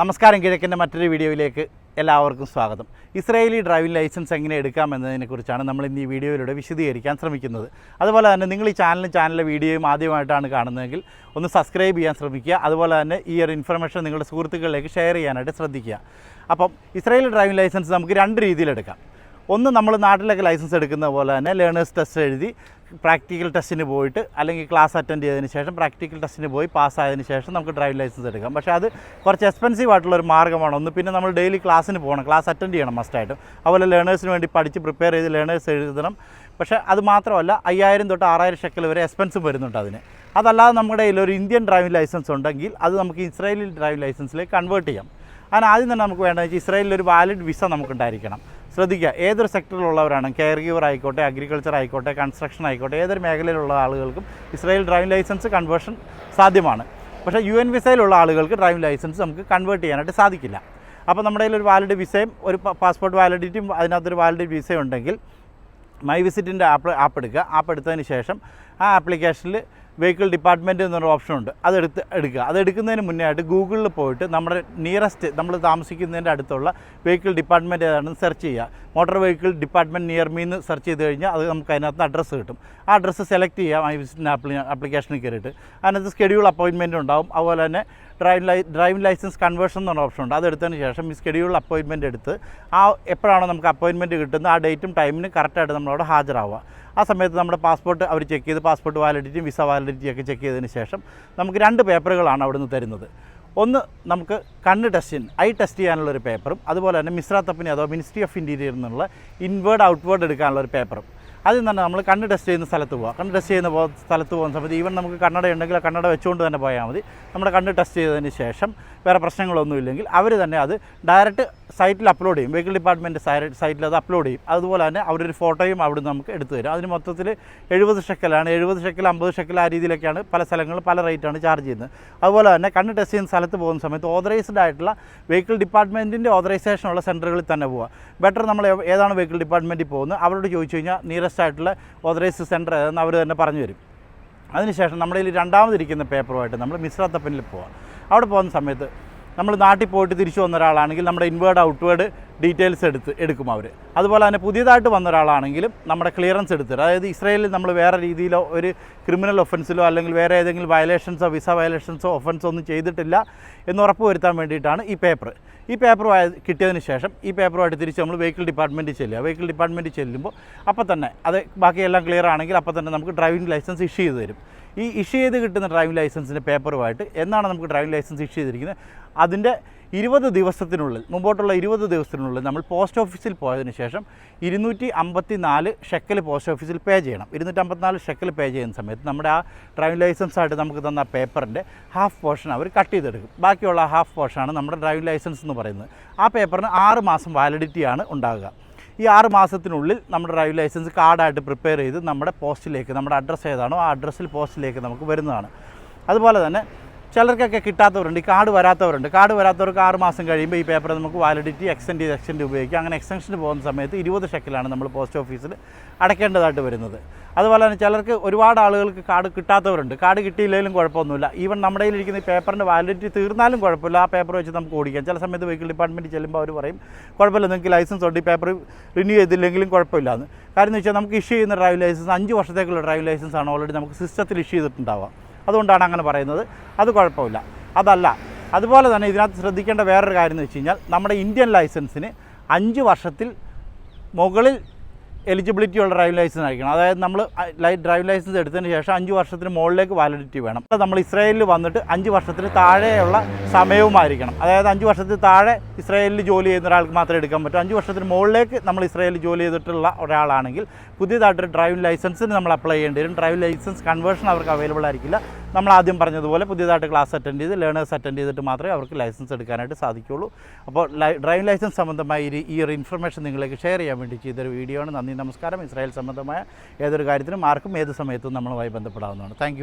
നമസ്കാരം കിഴക്കിന്റെ മറ്റൊരു വീഡിയോയിലേക്ക് എല്ലാവർക്കും സ്വാഗതം. ഇസ്രയേലി ഡ്രൈവിംഗ് ലൈസൻസ് എങ്ങനെ എടുക്കാം എന്നതിനെക്കുറിച്ചാണ് നമ്മൾ ഇന്ന് ഈ വീഡിയോയിലൂടെ വിശദീകരിക്കാൻ ശ്രമിക്കുന്നത്. അതുപോലെ തന്നെ നിങ്ങൾ ഈ ചാനലും ചാനലിലെ വീഡിയോയും ആദ്യമായിട്ടാണ് കാണുന്നതെങ്കിൽ ഒന്ന് സബ്സ്ക്രൈബ് ചെയ്യാൻ ശ്രമിക്കുക. അതുപോലെ തന്നെ ഈ ഒരു ഇൻഫർമേഷൻ നിങ്ങളുടെ സുഹൃത്തുക്കളിലേക്ക് ഷെയർ ചെയ്യാനായിട്ട് ശ്രദ്ധിക്കുക. അപ്പം ഇസ്രയേലി ഡ്രൈവിംഗ് ലൈസൻസ് നമുക്ക് രണ്ട് രീതിയിലെടുക്കാം ഒന്ന് നമ്മൾ നാട്ടിലൊക്കെ ലൈസൻസ് എടുക്കുന്ന പോലെ തന്നെ ലേണേഴ്സ് ടെസ്റ്റ് എഴുതി പ്രാക്ടിക്കൽ ടെസ്റ്റിന് പോയിട്ട് അല്ലെങ്കിൽ ക്ലാസ് അറ്റൻഡ് ചെയ്തതിന് ശേഷം പ്രാക്ടിക്കൽ ടെസ്റ്റിന് പോയി പാസ്സായതിനു ശേഷം നമുക്ക് ഡ്രൈവിംഗ് ലൈസൻസ് എടുക്കാം. പക്ഷേ അത് കുറച്ച് എക്സ്പെൻസീവ് ആയിട്ടുള്ള ഒരു മാർഗമാണ് ഒന്ന് പിന്നെ നമ്മൾ ഡെയിലി ക്ലാസ്സിന് പോകണം. ക്ലാസ് അറ്റൻഡ് ചെയ്യണം മസ്റ്റായിട്ടും. അതുപോലെ ലേണേഴ്സിന് വേണ്ടി പഠിച്ച് പ്രിപ്പയർ ചെയ്ത് ലേണേഴ്സ് എഴുതണം. പക്ഷേ അത് മാത്രമല്ല അയ്യായിരം തൊട്ട് ആറായിരം ഷെക്കൽ വരെ എക്സ്പെൻസും വരുന്നുണ്ട് അതിന്. അതല്ലാതെ നമ്മുടെ കയ്യിൽ ഒരു ഇന്ത്യൻ ഡ്രൈവിംഗ് ലൈസൻസ് ഉണ്ടെങ്കിൽ അത് നമുക്ക് ഇസ്രായേലിൽ ഡ്രൈവിംഗ് ലൈസൻസിലേക്ക് കൺവേർട്ട് ചെയ്യാം. അതിന് ആദ്യം തന്നെ നമുക്ക് വേണ്ടതെന്ന് വെച്ചാൽ ഇസ്രായേലിൽ ഒരു വാലിഡ് വിസ നമുക്കുണ്ടായിരിക്കണം. ശ്രദ്ധിക്കുക. ഏതൊരു സെക്ടറിലുള്ളവരാണ്? കെയർ ഗീവർ ആയിക്കോട്ടെ അഗ്രികൾച്ചർ ആയിക്കോട്ടെ കൺസ്ട്രക്ഷൻ ആയിക്കോട്ടെ ഏതൊരു മേഖലയിലുള്ള ആളുകൾക്കും ഇസ്രായേൽ ഡ്രൈവിംഗ് ലൈസൻസ് കൺവേർഷൻ സാധ്യമാണ്. പക്ഷേ യു എൻ വിസയിലുള്ള ആളുകൾക്ക് ഡ്രൈവിംഗ് ലൈസൻസ് നമുക്ക് കൺവേർട്ട് ചെയ്യാനായിട്ട് സാധിക്കില്ല. അപ്പോൾ നമ്മുടെ കയ്യിൽ ഒരു വാലിഡ് വിസയും ഒരു പാസ്പോർട്ട് വാലിഡിറ്റിയും അതിനകത്തൊരു വാലിഡ് വിസ ഉണ്ടെങ്കിൽ മൈ വിസിറ്റിന്റെ ആപ്പ് ആപ്പ് എടുക്കുക. ആപ്പ് എടുത്തതിന് ശേഷം ആ ആപ്ലിക്കേഷനിൽ വെഹിക്കിൾ ഡിപ്പാർട്ട്മെന്റ് എന്നൊരു ഓപ്ഷൻ ഉണ്ട്. അതെടുത്ത് എടുക്കുക. അതെടുക്കുന്നതിന് മുന്നേ ആയിട്ട് ഗൂഗിളിൽ പോയിട്ട് നമ്മുടെ നിയറസ്റ്റ് നമ്മൾ താമസിക്കുന്നതിന്റെ അടുത്തുള്ള വെഹിക്കിൾ ഡിപ്പാർട്ട്മെന്റ് ഏതാണെന്ന് സെർച്ച് ചെയ്യുക. മോട്ടോർ വെഹിക്കിൾ ഡിപ്പാർട്ട്മെന്റ് നിയർ മീന്ന് സെർച്ച് ചെയ്ത് കഴിഞ്ഞാൽ അത് നമുക്ക് അതിനകത്ത് അഡ്രസ്സ് കിട്ടും. ആ അഡ്രസ്സ് സെലക്ട് ചെയ്യാം. ഐ വിസിറ്റിന്റെ ആപ്ലി ആപ്ലിക്കേഷനിൽ കയറിയിട്ട്. അതിനകത്ത് സ്കെഡ്യൂൾ അപ്പോയിൻമെന്റ് ഉണ്ടാവും. അതുപോലെ തന്നെ ഡ്രൈവിംഗ് ലൈ ഡ്രൈവിംഗ് ലൈസൻസ് കൺവേർഷൻ എന്നൊരു ഓപ്ഷൻ ഉണ്ട്. അതെടുത്തതിന് ശേഷം ഈ സ്കെഡ്യൂൾ അപ്പോയിൻമെന്റ് എടുത്ത് ആ എപ്പോഴാണോ നമുക്ക് അപ്പോയിൻമെന്റ് കിട്ടുന്നത് ആ ഡേറ്റും ടൈമിനും കറക്റ്റായിട്ട് നമ്മളവിടെ ഹാജരാവുക. ആ സമയത്ത് നമ്മുടെ പാസ്പോർട്ട് അവർ ചെക്ക് ചെയ്ത് പാസ്പോർട്ട് വാലിഡിറ്റിയും വിസ വാലിഡിറ്റിയും ഒക്കെ ചെക്ക് ചെയ്തതിന് ശേഷം നമുക്ക് രണ്ട് പേപ്പറുകളാണ് അവിടുന്ന് തരുന്നത്. ഒന്ന് നമുക്ക് കണ്ണ് ടെസ്റ്റിന് ഐ ടെസ്റ്റ് ചെയ്യാനുള്ള ഒരു പേപ്പറും അതുപോലെ തന്നെ മിശ്രാത്തപ്പിനെ തപ്പിനി അതോ മിനിസ്ട്രി ഓഫ് ഇന്റീരിയർ എന്നുള്ള ഇൻവേർഡ് ഔട്ട്വേർഡ് എടുക്കാനുള്ള ഒരു പേപ്പറും ആദ്യം തന്നെ നമ്മൾ കണ്ണ് ടെസ്റ്റ് ചെയ്യുന്ന സ്ഥലത്ത് പോവുക കണ്ണ് ടെസ്റ്റ് ചെയ്യുന്ന സ്ഥലത്ത് പോകുന്ന സമയത്ത് ഈവൻ നമുക്ക് കണ്ണട ഉണ്ടെങ്കിൽ ആ കണ്ണട വെച്ചുകൊണ്ട് തന്നെ പോയാൽ മതി. നമ്മുടെ കണ്ണ് ടെസ്റ്റ് ചെയ്തതിന് ശേഷം വേറെ പ്രശ്നങ്ങളൊന്നുമില്ലെങ്കിൽ അവർ തന്നെ അത് ഡയറക്റ്റ് സൈറ്റിൽ അപ്ലോഡ് ചെയ്യും. വെഹിക്കിൾ ഡിപ്പാർട്ട്മെന്റ് സൈറ്റിൽ അത് അപ്ലോഡ് ചെയ്യും. അതുപോലെ തന്നെ അവരൊരു ഫോട്ടോയും അവിടെ നമുക്ക് എടുത്തു തരും. അതിന് മൊത്തത്തിൽ എഴുപത് ഷെക്കലാണ് എഴുപത് ഷെക്കൽ അമ്പത് ഷെക്കൽ ആ രീതിയിലൊക്കെയാണ് പല സ്ഥലങ്ങളിൽ പല റേറ്റാണ് ചാർജ് ചെയ്യുന്നത്. അതുപോലെ തന്നെ കണ്ണ് ടെസ്റ്റ് ചെയ്യുന്ന സ്ഥലത്ത് പോകുന്ന സമയത്ത് ഓതറൈസ്ഡ് ആയിട്ടുള്ള വെഹിക്കിൾ ഡിപ്പാർട്ട്മെന്റിന്റെ ഓതറൈസേഷൻ ഉള്ള സെന്ററുകളിൽ തന്നെ പോവുക ബെറ്റർ നമ്മൾ ഏതാണ് വെഹിക്കിൾ ഡിപ്പാർട്ട്മെന്റിൽ പോകുന്നത്? അവരോട് ചോദിച്ചു കഴിഞ്ഞാൽ നിയറസ്റ്റ് ആയിട്ടുള്ള ഓതറൈസ്ഡ് സെന്റർ ഏതെന്ന് അവർ തന്നെ പറഞ്ഞു തരും. അതിനുശേഷം നമ്മുടെ കയ്യിൽ രണ്ടാമതിരിക്കുന്ന പേപ്പറുമായിട്ട് നമ്മൾ മിശ്ര പോവാം. അവിടെ പോകുന്ന സമയത്ത് നമ്മൾ നാട്ടിൽ പോയിട്ട് തിരിച്ചു വന്ന ഒരാളാണെങ്കിൽ നമ്മുടെ ഇൻവേർഡ് ഔട്ട്വേർഡ് ഡീറ്റെയിൽസ് എടുത്ത് എടുക്കും അവർ അതുപോലെ തന്നെ പുതിയതായിട്ട് വന്ന ഒരാളാണെങ്കിലും നമ്മുടെ ക്ലിയറൻസ് എടുത്ത് അതായത് ഇസ്രയേലിൽ നമ്മൾ വേറെ രീതിയിലോ ഒരു ക്രിമിനൽ ഒഫൻസിലോ അല്ലെങ്കിൽ വേറെ ഏതെങ്കിലും വയലേഷൻസോ വിസ വയലേഷൻസോ ഒഫൻസോ ഒന്നും ചെയ്തിട്ടില്ല എന്ന് ഉറപ്പ് വരുത്താൻ വേണ്ടിയിട്ടാണ് ഈ പേപ്പർ ഈ പേപ്പർ കിട്ടിയതിന് ശേഷം ഈ പേപ്പറുമായിട്ട് തിരിച്ച് നമ്മൾ വെഹിക്കിൾ ഡിപ്പാർട്ട്മെന്റിൽ ചെല്ലുക. വെഹിക്കിൾ ഡിപ്പാർട്ട്മെന്റിൽ ചെല്ലുമ്പോൾ അപ്പോൾ തന്നെ അത് ബാക്കിയെല്ലാം ക്ലിയർ ആണെങ്കിൽ അപ്പോൾ തന്നെ നമുക്ക് ഡ്രൈവിംഗ് ലൈസൻസ് ഇഷ്യൂ ചെയ്ത് തരും. ഈ ഇഷ്യൂ ചെയ്ത് കിട്ടുന്ന ഡ്രൈവിംഗ് ലൈസൻസിന്റെ പേപ്പറുമായിട്ട് എന്നാണ് നമുക്ക് ഡ്രൈവിംഗ് ലൈസൻസ് ഇഷ്യൂ ചെയ്തിരിക്കുന്നത്? അതിന്റെ ഇരുപത് ദിവസത്തിനുള്ളിൽ മുമ്പോട്ടുള്ള ഇരുപത് ദിവസത്തിനുള്ളിൽ നമ്മൾ പോസ്റ്റ് ഓഫീസിൽ പോയതിന് ശേഷം ഇരുന്നൂറ്റി അമ്പത്തി നാല് ഷെക്കൽ പോസ്റ്റ് ഓഫീസിൽ പേ ചെയ്യണം. ഇരുന്നൂറ്റി അമ്പത്തിനാല് ഷെക്കൽ പേ ചെയ്യുന്ന സമയത്ത് നമ്മുടെ ആ ഡ്രൈവിംഗ് ലൈസൻസ് ആയിട്ട് നമുക്ക് തന്ന പേപ്പറിന്റെ ഹാഫ് പോർഷൻ അവർ കട്ട് ചെയ്തെടുക്കും. ബാക്കിയുള്ള ഹാഫ് പോർഷനാണ് നമ്മുടെ ഡ്രൈവിംഗ് ലൈസൻസ് എന്ന് പറയുന്നത്. ആ പേപ്പറിന് ആറ് മാസം വാലിഡിറ്റിയാണ് ഉണ്ടാകുക ഈ ആറ് മാസത്തിനുള്ളിൽ നമ്മുടെ ഡ്രൈവിംഗ് ലൈസൻസ് കാർഡായിട്ട് പ്രിപ്പയർ ചെയ്ത് നമ്മുടെ പോസ്റ്റിലേക്ക് നമ്മുടെ അഡ്രസ്സ് ഏതാണോ ആ അഡ്രസ്സിൽ പോസ്റ്റിലേക്ക് നമുക്ക് വരുന്നതാണ്. അതുപോലെ തന്നെ ചിലർക്കൊക്കെ കിട്ടാത്തവരുണ്ട് ഈ കാർഡ് വരാത്തവരുണ്ട്. കാർഡ് വരാത്തവർക്ക് ആറ് മാസം കഴിയുമ്പോൾ ഈ പേപ്പർ നമുക്ക് വാലിഡിറ്റി എക്സ്റ്റെൻഡ് ചെയ്ത് എക്സ്റ്റെൻഡ് ഉപയോഗിക്കാം. അങ്ങനെ എക്സ്റ്റൻഷന് പോകുന്ന സമയത്ത് ഇരുപത് ഷെക്കിലാണ് നമ്മൾ പോസ്റ്റ് ഓഫീസിൽ അടയ്ക്കേണ്ടതായിട്ട് വരുന്നത്. അതുപോലെ തന്നെ ചിലർക്ക് ഒരുപാട് ആളുകൾക്ക് കാർഡ് കിട്ടാത്തവരുണ്ട്. കാർഡ് കിട്ടിയില്ലെങ്കിലും കുഴപ്പമൊന്നുമില്ല. ഈവൻ നമ്മുടെ കയ്യിലിരിക്കുന്ന ഈ പേപ്പറിന്റെ വാലിഡിറ്റി തീർന്നാലും കുഴപ്പമില്ല. ആ പേപ്പർ വെച്ച് നമുക്ക് ഓടിക്കാം. ചില സമയത്ത് വെഹിക്കിൾ ഡിപ്പാർട്ട്മെന്റ് ചെല്ലുമ്പോൾ അവർ പറയും കുഴപ്പമില്ല നിങ്ങൾക്ക് ലൈസൻസ് ഉണ്ട്. ഈ പേപ്പർ റിന്യൂ ചെയ്തില്ലെങ്കിലും കുഴപ്പമില്ല എന്ന് കാര്യം എന്ന് വെച്ചാൽ നമുക്ക് ഇഷ്യൂ ചെയ്യുന്ന ഡ്രൈവിംഗ് ലൈസൻസ് അഞ്ച് വർഷത്തേക്കുള്ള ഡ്രൈവിംഗ് ലൈസൻസ് ആണ് ഓൾറെഡി നമുക്ക് സിസ്റ്റത്തിൽ ഇഷ്യൂ ചെയ്തിട്ടുണ്ടാവുക. അതുകൊണ്ടാണ് അങ്ങനെ പറയുന്നത്. അത് കുഴപ്പമില്ല. അതല്ല അതുപോലെ തന്നെ ഇതിനകത്ത് ശ്രദ്ധിക്കേണ്ട വേറൊരു കാര്യം എന്ന് വെച്ച് കഴിഞ്ഞാൽ നമ്മുടെ ഇന്ത്യൻ ലൈസൻസിന് അഞ്ച് വർഷത്തിൽ മുകളിൽ എലിജിബിലിറ്റി ഉള്ള ഡ്രൈവിംഗ് ലൈസൻസ് ആയിരിക്കണം. അതായത് നമ്മൾ ലൈറ്റ് ഡ്രൈവിംഗ് ലൈസൻസ് എടുത്തതിന് ശേഷം അഞ്ച് വർഷത്തിന് മുകളിലേക്ക് വാലിഡിറ്റി വേണം. നമ്മൾ ഇസ്രായേലിൽ വന്നിട്ട് അഞ്ച് വർഷത്തിന് താഴെയുള്ള സമയവുമായിരിക്കണം. അതായത് അഞ്ച് വർഷത്തിൽ താഴെ ഇസ്രായേലിൽ ജോലി ചെയ്യുന്ന ഒരാൾക്ക് മാത്രമേ എടുക്കാൻ പറ്റൂ. അഞ്ച് വർഷത്തിന് മുകളിലേക്ക് നമ്മൾ ഇസ്രായേലിൽ ജോലി ചെയ്തിട്ടുള്ള ഒരാളാണെങ്കിൽ പുതിയതായിട്ടൊരു ഡ്രൈവിംഗ് ലൈസൻസിന് നമ്മൾ അപ്ലൈ ചെയ്യേണ്ടി വരും. ഡ്രൈവിംഗ് ലൈസൻസ് കൺവേർഷൻ അവർക്ക് അവൈലബിൾ ആയിരിക്കില്ല. നമ്മൾ ആദ്യം പറഞ്ഞതുപോലെ പുതിയതായിട്ട് ക്ലാസ് അറ്റൻഡ് ചെയ്ത് ലേണേഴ്സ് അറ്റൻഡ് ചെയ്തിട്ട് മാത്രമേ അവർക്ക് ലൈസൻസ് എടുക്കാനായിട്ട് സാധിക്കുകയുള്ളൂ അപ്പോൾ ഡ്രൈവിംഗ് ലൈസൻസ് സംബന്ധമായ ഈ ഒരു ഇൻഫർമേഷൻ നിങ്ങളിലേക്ക് ഷെയർ ചെയ്യാൻ വേണ്ടി ചെയ്തൊരു വീഡിയോ ആണ്. നന്ദി നമസ്കാരം. ഇസ്രായേൽ സംബന്ധമായ ഏതൊരു കാര്യത്തിനും ആർക്കും ഏത് സമയത്തും നമ്മളുമായി ബന്ധപ്പെടാവുന്നതാണ്. താങ്ക്